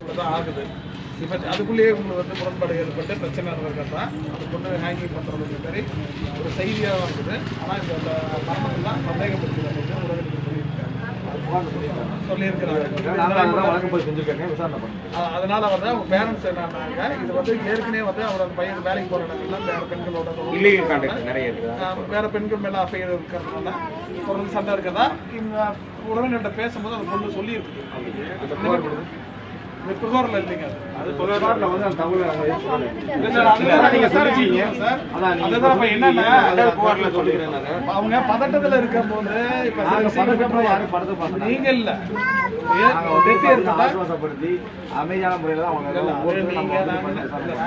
தான் ஆகுது. இப்போ அதுக்குள்ளேயே உங்களுக்கு வந்து முரண்பாடு ஏற்பட்டு பிரச்சனை இருக்கிறதா அது கொண்டு ஹேங்கிங் பண்ணுறது மாதிரி ஒரு செய்தியாக இருக்குது. ஆனால் இந்த அந்த மரணத்தெல்லாம் சந்தேகப்படுத்தி உறவினர்கள் சொல்லியிருக்காங்க. சொல்லியிருக்கிறாங்க. அதனால வந்து அவங்க பேரண்ட்ஸ் என்னன்னாங்க இது வந்து ஏற்கனவே வந்து அவரோட பையன் வேலைக்கு போற இடத்துல வேற பெண்களோட நிறைய வேற பெண்கள் மேல அஃபையர் இருக்கிறதுனால தொடர்ந்து சண்டை இருக்கதா இந்த உறவினர்கிட்ட பேசும்போது அந்த பொண்ணு சொல்லியிருக்கு. இந்த புகாரில் இல்லைங்க அது. புகாரில் வந்து அந்த தகவல் நீங்க சொல்லிட்டீங்க சார். அதுதான் இப்ப என்னன்னா, புகார்ல சொல்லிக்கிறேன் நானு. அவங்க பதட்டத்துல இருக்கும்போது இப்ப நாங்க சில பதட்டத்துல விஷயங்கள் யாரும் படத்தை பார்க்கல. நீங்க இல்ல பார்த்து ஆசுவாசப்படுத்தி அமைதியான முறையில் தான் அவங்க இல்ல, இல்ல, அது ஒவ்வொருத்தரும் நம்ம நீங்க வந்து நாங்க பண்ணி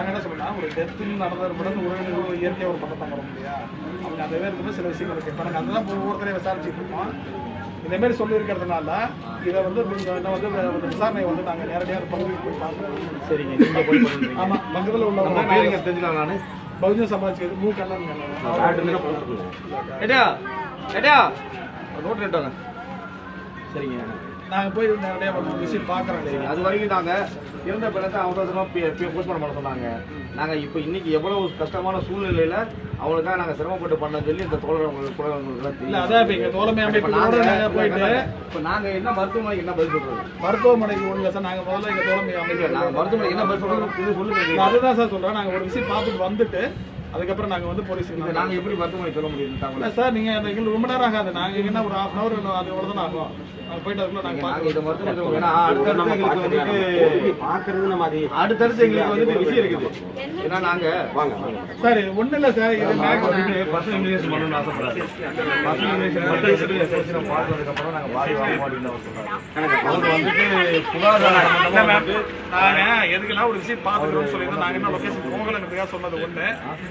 என்ன- சொல்லலாம் ஒரு டெத்தில் நடந்தது கூட உறவினர்கள் இயற்கையாக ஒரு பக்கத்தான் முடியா அவங்க அந்த பேருக்கு சில விஷயங்கள் இருக்கு. இப்போ நாங்கள் அதுதான் ஒவ்வொருத்தரையும் விசாரிச்சுட்டு இருக்கோம். இந்த மாதிரி சொல்லியிருக்கிறதுனால இதை வந்து என்ன வந்து இந்த விசாரணை வந்து நாங்கள் நேரடியாக பகுதிக்கு போய் சரிங்க நீங்க போய் பண்ணுறீங்க ஆமா பக்கத்தில் உள்ள நம்ம பேருங்க தெரிஞ்சுக்கலாம் நானு? பகுஜன் சமாஜ் மூ கண்ணன் ஏடா ஏடா நோட் ரெட்டாங்க சரிங்க. நாங்கள் போய் நேரடியாக விசிட் பார்க்குறோம் அது வரைக்கும் நாங்க இறந்த பிறகு அவசரமாக போஸ்ட்மார்ட்டம் பண்ண சொன்னாங்க. நாங்க இப்போ இன்னைக்கு எவ்வளவு கஷ்டமான சூழ்நிலையில அவங்களுக்காக நாங்க சிரமப்பட்டு பண்ண சொல்லி இந்த தோழர் உங்களுக்கு கூட உங்களுக்கு இல்ல அதான் இப்போ இங்கே தோழமை அமைப்பு போயிட்டு இப்போ நாங்க என்ன மருத்துவமனைக்கு என்ன பதில் சொல்றது? மருத்துவமனைக்கு ஒன்றும் சார் நாங்கள் முதல்ல எங்கள் தோழமை அமைப்பு நாங்க மருத்துவமனைக்கு என்ன பதில் சொல்றது? இது சொல்லுங்க. நான் அதுதான் சார் சொல்றேன். நாங்க ஒரு விசிட் பார்த்துட்டு வந்துட்டு அதுக்கப்புறம் நாங்க வந்து போலீஸ் இது நாங்க எப்படி மருத்துவமனை சொல்ல முடியும்? சார் நீங்க அந்த எங்களுக்கு ரொம்ப நேரம் ஆகாது. நாங்க என்ன ஒரு ஹாஃப் அன் அவர் அது எவ்வளவு தான் ஆகும் போயிட்டு அதுக்குள்ள நாங்க நாங்க பார்க்கணும் இதை மருத்துவமனை ஏன்னா அடுத்தடுத்து எங்களுக்கு வந்துட்டு பாக்குறது நம்ம அது அடுத்தடுத்து எங்களுக்கு வந்துட்டு விஷயம் இருக்குது. ஏன்னா நாங்க வாங்க சார் ஒண்ணு இல்ல சார் இது பர்சனல் இன்வெஸ்ட் பண்ணணும்னு ஆசைப்படாது. பர்சனல் இன்வெஸ்ட் மட்டும் பார்த்ததுக்கு அப்புறம் நாங்க பாடி வாங்க அப்படின்னு அவர் வந்துட்டு சுகாதார சம்பந்தமா வந்து நாங்க எதுக்கெல்லாம் ஒரு விசிட் பார்த்துக்கணும்னு சொல்லிட்டு நாங்க என்ன லொகேஷன் போகலங்கிறதுக்காக சொன்னது ஒண்ணு.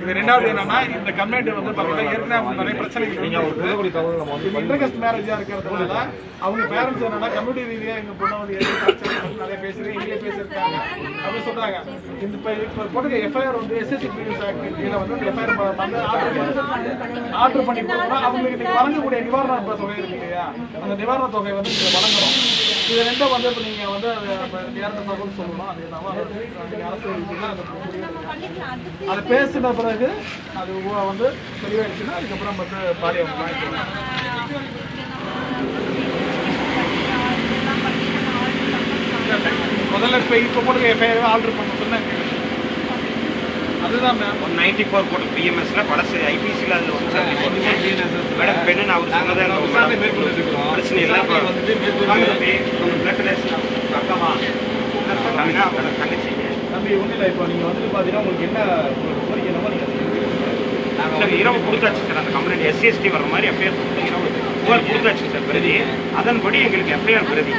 இது ரெண்டாவது என்னன்னா இந்த கம்யூனிட்டி வந்து பாத்தீங்கன்னா ஏற்கனவே நிறைய பிரச்சனைகள் வந்து இன்டர்கஸ்ட் மேரேஜா இருக்கிறதுனால அவங்க பேரண்ட்ஸ் என்னன்னா கம்யூனிட்டி ரீதியா எங்க பொண்ணை வந்து நிறைய பேசுறேன் இங்கே பேசியிருக்காங்க. அப்படின்னு சொல்றாங்க. இந்த இப்ப போட்டுக்க எஃப்ஐஆர் வந்து எஸ்எஸ்சி பிரிஸ் ஆக்ட் கீழே வந்து எஃப்ஐஆர் வந்து ஆர்டர் பண்ணி கொடுக்கணும் அவங்களுக்கு நீங்க வழங்கக்கூடிய நிவாரண தொகை இருக்கு இல்லையா? அந்த நிவாரண தொகை வந்து நீங்க வழங்கணும். இது ரெண்டும் வந்து இப்போ நீங்க வந்து அது நேரத்தை தகவல் சொல்லணும். அது அரசு அதை பேசின பிறகு அது உ- வந்து தெளிவாயிடுச்சுன்னா அதுக்கப்புறம் வந்து பாடி அவங்க வாங்கிக்கலாம் முதல்ல இப்போ இப்போ போட்டு எஃப்ஐஆர் ஆர்டர் பண்ண சொன்னாங்க அதுதான் மேம் நைன்டி ஃபோர் போட்டு பிஎம்எஸ்ல பழசு ஐபிசியில் ஃபோர் மேடம் பெண்ணு அவர் சொன்னதை இருக்கிறோம் பிரச்சனை இல்லை. வந்துட்டு மேற்கொண்டு பிளட் டெஸ்ட் அக்கமா சொன்னாங்கன்னா அவங்களோட ஒன்றும் இல்லை இப்போ நீங்கள் வந்துட்டு பார்த்தீங்கன்னா உங்களுக்கு என்ன உங்களுக்கு கோரிக்கை என்னமோ நீங்கள் சார் இரவு கொடுத்தாச்சு சார். அந்த கம்ப்ளைண்ட் எஸ்சிஎஸ்டி வர மாதிரி எஃப்ஐஆர் கொடுத்து இரவு புகார் கொடுத்தாச்சு சார் பிரதி. அதன்படி எங்களுக்கு எஃப்ஐஆர் பிரதி.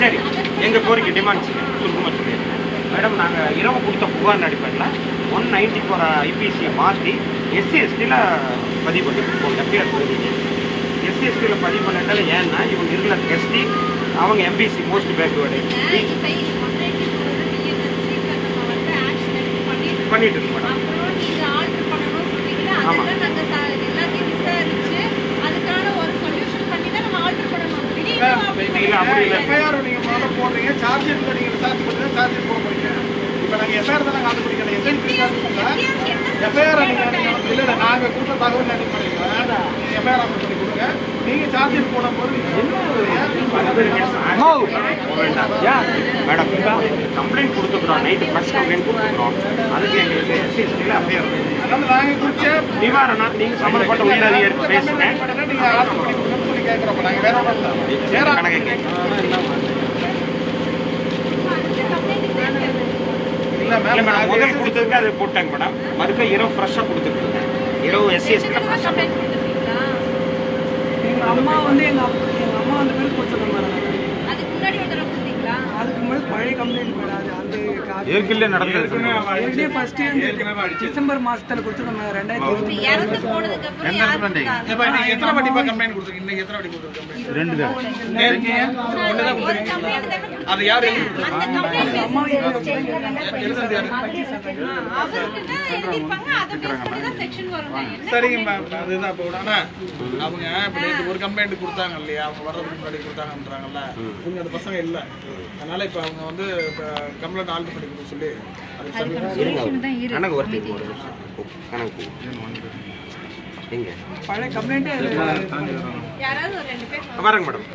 சரி. எங்கள் கோரிக்கை டிமாண்ட் சுருக்கமாக சொல்லியிருக்கேன் மேடம் நாங்கள் இரவு கொடுத்த புகார் அடிப்படையில் ஒன் நைன்டி ஃபோர் ஐபிசியை மாற்றி எஸ்சிஎஸ்டியில் பதிவு பண்ணிருக்கோம் எஃப்ஐஆர் பிரதி. எஸ்சிஎஸ்டியில் பதிவு பண்ணிட்டால ஏன்னா இவங்க இருக்கிற எஸ்டி அவங்க எம்பிசி மோஸ்ட் பேக்வேர்டு பண்ணிட்டு இருக்கு மேடம் ஆமா. இல்ல, அப்படி இல்ல. எஃப்ஐஆர் நீங்க முதல்ல போடுறீங்க. சார்ஜ் இல்லை நீங்க விசாரிச்சு பண்ணுங்க சார்ஜ் போட போறீங்க? இப்போ நாங்கள் எஃப்ஐஆர் தான் நாங்கள் பண்ணிக்கிறோம் எஸ்ஐ எஃப்ஐஆர் நீங்க நீங்க வந்து இல்லை இல்லை நாங்கள் கொடுத்த தகவல் நீங்கள் எஃப்ஐஆர் ஆர்டர் பண்ணி கொடுங்க. நீங்க சார்ஜ் போடும்போது நீங்க மேடம் கம்ப்ளைண்ட் கொடுத்துக்கிறோம். நைட்டு ஃபர்ஸ்ட் கம்ப்ளைண்ட் கொடுத்துக்கிறோம். அதுக்கு எங்களுக்கு எஸ்சி எஸ்டியில் அஃபையர் அதாவது நாங்கள் குறிச்ச நிவாரணம் நீங்கள் சம்மந்தப்பட்ட உயர் அதிகாரி இல்லை. வேற கணக்கு இல்லை இல்லை மேடம் முதல் கொடுத்ததுக்கு அது போட்டாங்க மேடம் மறுக்க இரவு ஃப்ரெஷ்ஷாக கொடுத்துருக்கீங்க. இரவு எஸ்சி எஸ்டியில் ஃப்ரெஷ்ஷாக அம்மா வந்து எங்க அப்பா எங்க அம்மா வந்து விழுப்புரத்துல இருந்தாங்க அதுக்கு முன்னாடி ஒரு தடவை கொடுத்தீங்களா அதுக்கு நம்மளுக்கு பழைய கம்ப்ளைண்ட் வராது அந்த ஏற்கனவே நடந்தது. ஏற்கனவே ஃபர்ஸ்ட் டிசம்பர் மாசத்துல கொடுத்து நம்ம ரெண்டாயிரத்தி இறந்து போனதுக்கு அப்புறம் யாருக்கு எத்தனை வாட்டிப்பா கம்ப்ளைண்ட் கொடுத்துருக்கீங்க இன்னைக்கு எத்தனை வாட்டி கொடுத்துருக்கீங்க ரெண்டு தான் ஒண்ணுதான் கொடுத்துருக்கீங்க அது யாரு? எழுதி கொடுத்தாங்க? அம்மா எழுதுனது யாரு சரிங்க மேம் அதுதான் இப்போ ஆனா அவங்க இப்ப ஒரு கம்ப்ளைண்ட் கொடுத்தாங்க இல்லையா? அவங்க வர்றதுக்கு முன்னாடி கொடுத்தாங்கன்றாங்கல்ல. இவங்க அந்த பசங்க இல்ல. அதனால இப்ப அவங்க வந்து இப்ப கம்ப்ளைண்ட் ஆல்டர் பண்ணி கொடுக்க சொல்லி கணக்கு நிமிஷம். கணக்கு. எங்க? பழைய கம்ப்ளைண்ட் யாராவது ஒரு ரெண்டு பேர் பாருங்க மேடம்